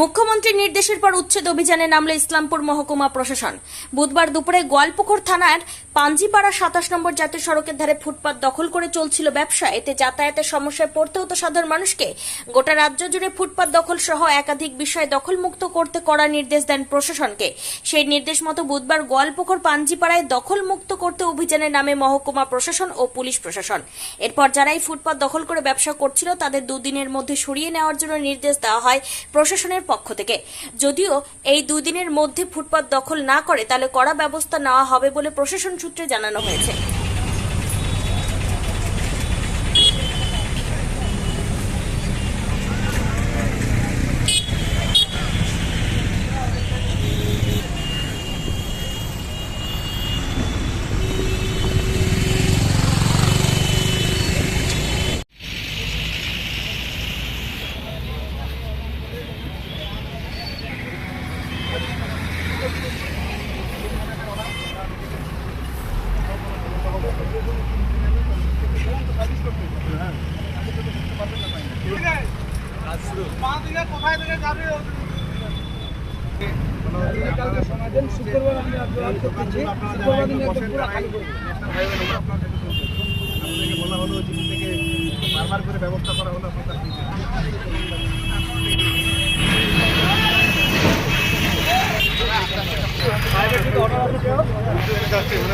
মুখ্যমন্ত্রীর নির্দেশের পর উচ্ছেদ অভিযানে নামল ইসলামপুর মহকুমা প্রশাসন। বুধবার দুপুরে গোয়ালপুকুর থানার পাঞ্জিপাড়া সাতাশ নম্বর জাতীয় সড়কের ধারে ফুটপাত দখল করে চলছিল ব্যবসা এতে যাতায়াতের সমস্যায় পড়তে হতো সাধারণ মানুষকে। গোটা রাজ্য জুড়ে ফুটপাত দখল সহ একাধিক বিষয় দখলমুক্ত করতে করার নির্দেশ দেন প্রশাসনকে। সেই নির্দেশ মতো বুধবার গোয়ালপুকুর পাঞ্জিপাড়ায় দখলমুক্ত করতে অভিযানের নামে মহকুমা প্রশাসন ও পুলিশ প্রশাসন। এরপর যারাই ফুটপাত দখল করে ব্যবসা করছিল, তাদের দুদিনের মধ্যে সরিয়ে নেওয়ার জন্য নির্দেশ দেওয়া হয় প্রশাসনের পক্ষ থেকে। যদিও এই দুদিনের মধ্যে ফুটপাত দখল না করে তাহলে কড়া ব্যবস্থা নেওয়া হবে বলে প্রশাসন সূত্রে জানানো হয়েছে। সমাধান শুক্রবার আমি আন্দোলন করতেছি শুক্রবার দেবো। আপনাদেরকে বলা হলো দিল্লি থেকে বারবার করে ব্যবস্থা করা হলো আপনার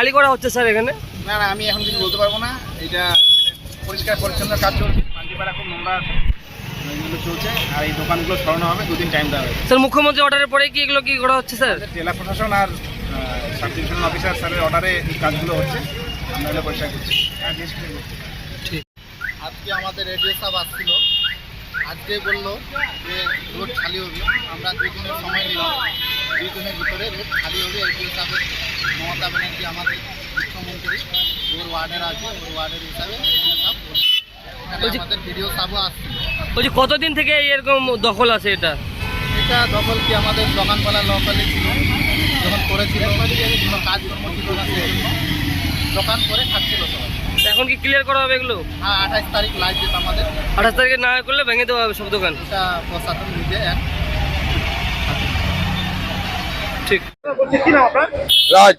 খালি করা হচ্ছে স্যার এখানে? না না আমি এখন কিছু বলতে পারব না। এটা পরিষ্কার পরিচ্ছন্ন কাজ চলছে। পাঞ্জিপাড়া খুব নোংরা আছে এগুলো চলছে আর এই দোকানগুলো সরানো হবে দুদিন টাইম দেওয়া হয়েছে স্যার মুখ্যমন্ত্রী অর্ডারের পরে কি এগুলো কি করা হচ্ছে স্যার? জেলা প্রশাসন আর সাব ডিভিশনাল অফিসার স্যারের অর্ডারে এই কাজগুলো হচ্ছে। আমরা এগুলো পরিষ্কার করছি। হ্যাঁ ঠিক। আজকে আমাদের রেডিও সাহেব আসছিল। আজকে বলল যে রোড খালি হবে। আমরা দুই দিনের সময় নিলাম। দুই দিনের ভিতরে রোড খালি হবে রেডিও সাহেব মমতা ব্যানার্জি আমাদের মুখ্যমন্ত্রী ওর ওয়ার্ডের আছে ওর ওয়ার্ডের হিসাবে আমাদের ভিডিও সাহেবও আসছিল বলছি কতদিন থেকে এরকম দখল আছে এটা? এটা দখল কি আমাদের দোকানপালা লোকালে ছিল যখন করেছিল কোনো কাজকর্ম ছিল না দোকান করে খাচ্ছিল সবাই। এখন কি ক্লিয়ার করা হবে এগুলো? হ্যাঁ আঠাশ তারিখ যেত আমাদের। আঠাশ তারিখে না করলে ভেঙে দেওয়া হবে সব দোকান। এটা প্রশাসন নিজে এক ঠিক বলছি কি নাম আপনার রাজ।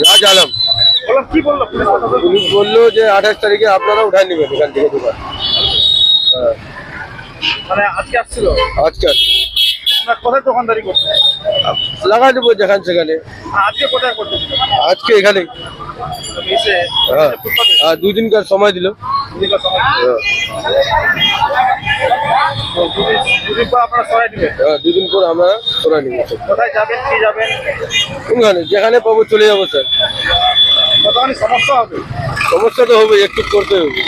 রাজ আলম। বলল পুলিশ বলল যে আঠাশ তারিখে আপনারা উঠায় নেবেন এখান থেকে দোকান হ্যাঁ, মানে আজকে আসছিল? আজকে কোথায় দোকানদারি করছে? লাগাই দেবো যেখান সেখানে। আজকে কোথায় করতেছিল আজকে এখানে হ্যাঁ। দুদিনকার সময় দিল। সময় দুদিন দুদিন পর হ্যাঁ আমরা সরাই নিব। কোথায় যাবেন কি যাবেন? কোনখানে? যেখানে পাবো চলে যাব স্যার। কতখানি সমস্যা হবে? সমস্যা তো হবে একটু করতে হবে।